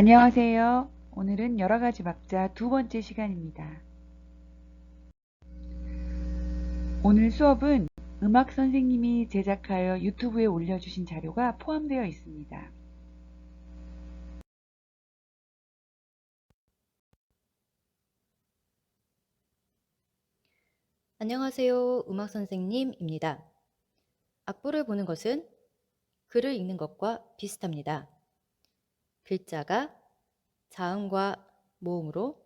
안녕하세요. 오늘은 여러 가지 박자 두 번째 시간입니다. 오늘 수업은 음악 선생님이 제작하여 유튜브에 올려주신 자료가 포함되어 있습니다. 안녕하세요. 음악 선생님입니다. 악보를 보는 것은 글을 읽는 것과 비슷합니다. 글자가 자음과 모음으로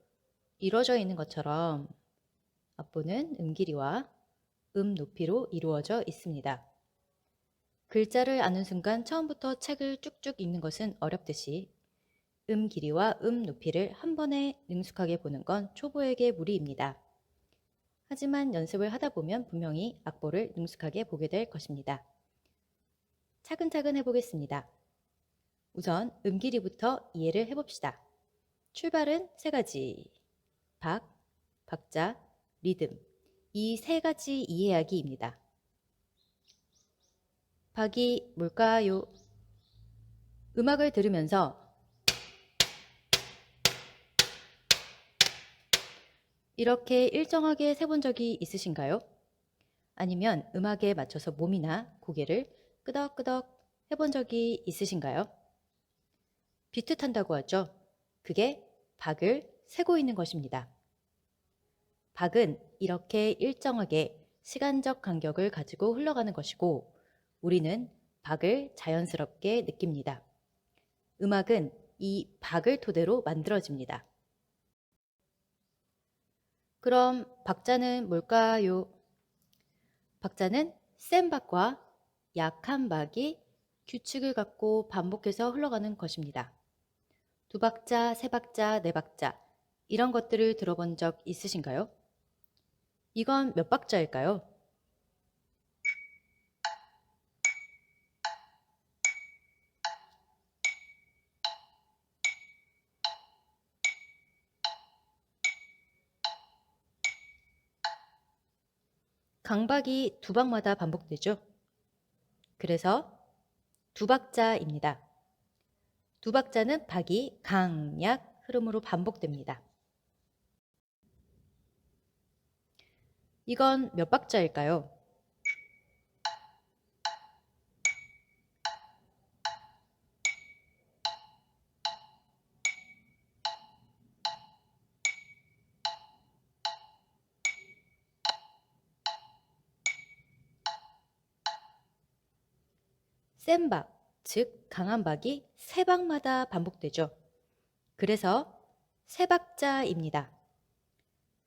이루어져 있는 것처럼 악보는 음 길이와 음 높이로 이루어져 있습니다. 글자를 아는 순간 처음부터 책을 쭉쭉 읽는 것은 어렵듯이 음 길이와 음 높이를 한 번에 능숙하게 보는 건 초보에게 무리입니다. 하지만 연습을 하다 보면 분명히 악보를 능숙하게 보게 될 것입니다. 차근차근 해보겠습니다. 우선 음길이부터 이해를 해봅시다. 출발은 세 가지. 박, 박자, 리듬. 이 세 가지 이해하기입니다. 박이 뭘까요? 음악을 들으면서 이렇게 일정하게 세본 적이 있으신가요? 아니면 음악에 맞춰서 몸이나 고개를 끄덕끄덕 해본 적이 있으신가요? 비트 탄다고 하죠. 그게 박을 세고 있는 것입니다. 박은 이렇게 일정하게 시간적 간격을 가지고 흘러가는 것이고 우리는 박을 자연스럽게 느낍니다. 음악은 이 박을 토대로 만들어집니다. 그럼 박자는 뭘까요? 박자는 센 박과 약한 박이 규칙을 갖고 반복해서 흘러가는 것입니다. 두 박자, 세 박자, 네 박자 이런 것들을 들어본 적 있으신가요? 이건 몇 박자일까요? 강박이 두 박마다 반복되죠. 그래서 두 박자입니다. 두 박자는 박이 강 약 흐름으로 반복됩니다. 이건 몇 박자일까요? 센 박, 즉 강한 박이 세 박마다 반복되죠. 그래서 세 박자입니다.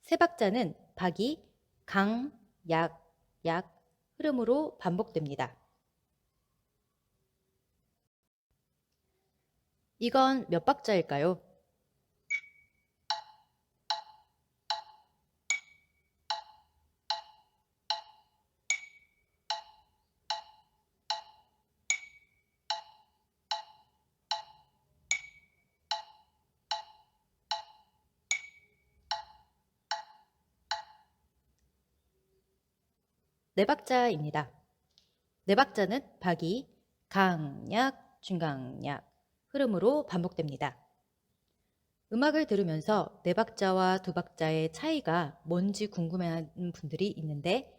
세 박자는 박이 강, 약, 약 흐름으로 반복됩니다. 이건 몇 박자일까요? 네 박자입니다. 네 박자는 박이 강약, 중강약 흐름으로 반복됩니다. 음악을 들으면서 네 박자와 두 박자의 차이가 뭔지 궁금해하는 분들이 있는데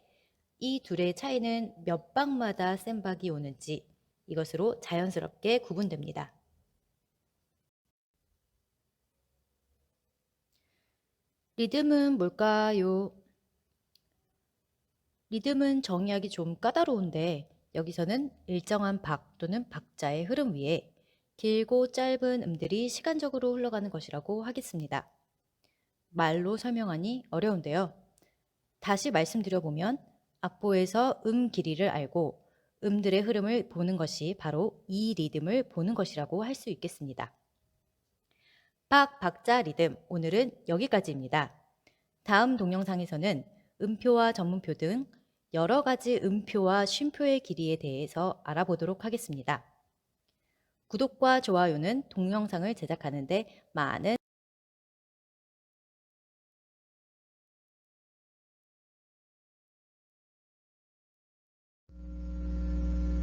이 둘의 차이는 몇 박마다 센 박이 오는지 이것으로 자연스럽게 구분됩니다. 리듬은 뭘까요? 리듬은 정의하기 좀 까다로운데 여기서는 일정한 박 또는 박자의 흐름 위에 길고 짧은 음들이 시간적으로 흘러가는 것이라고 하겠습니다. 말로 설명하니 어려운데요. 다시 말씀드려보면 악보에서 음 길이를 알고 음들의 흐름을 보는 것이 바로 이 리듬을 보는 것이라고 할 수 있겠습니다. 박, 박자, 리듬 오늘은 여기까지입니다. 다음 동영상에서는 음표와 전문표 등 여러 가지 음표와 쉼표의 길이에 대해서 알아보도록 하겠습니다. 구독과 좋아요는 동영상을 제작하는데 많은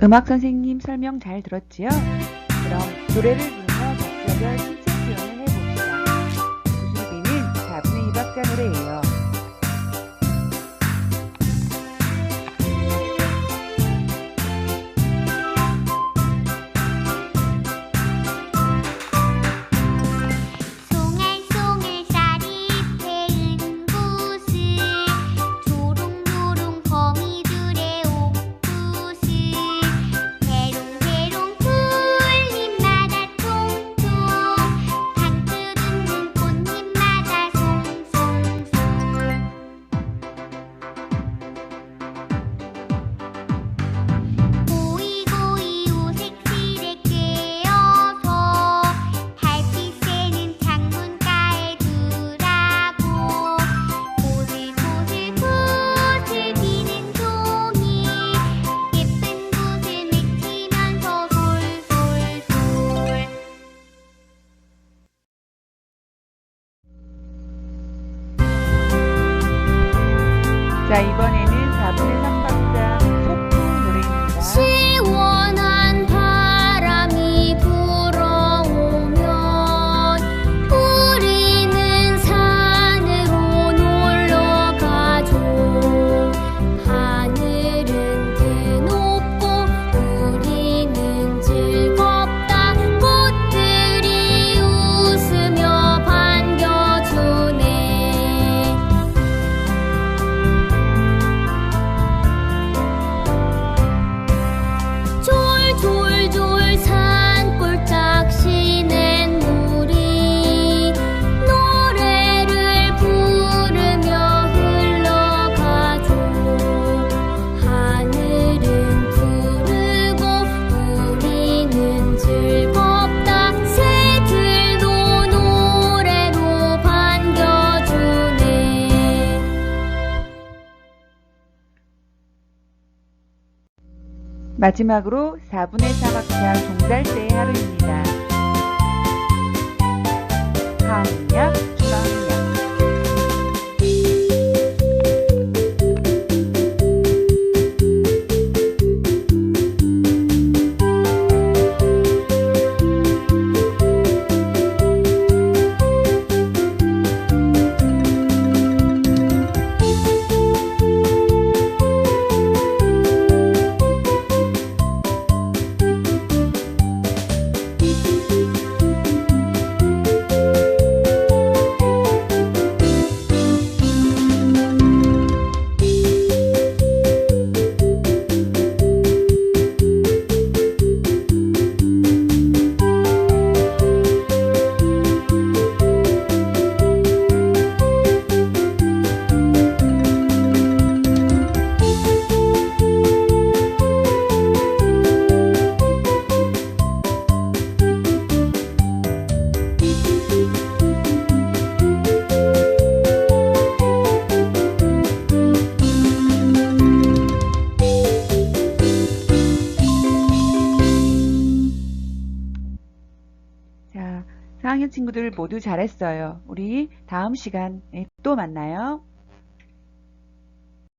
음악 선생님 설명 잘 들었지요? 그럼 노래를 부르며 작별별 신체 표현을 해봅시다. 구수비는 4분의 2박자 노래예요. 마지막으로 4분의 3 학창 동달대 하루입니다. 친구들 모두 잘했어요. 우리 다음 시간에 또 만나요.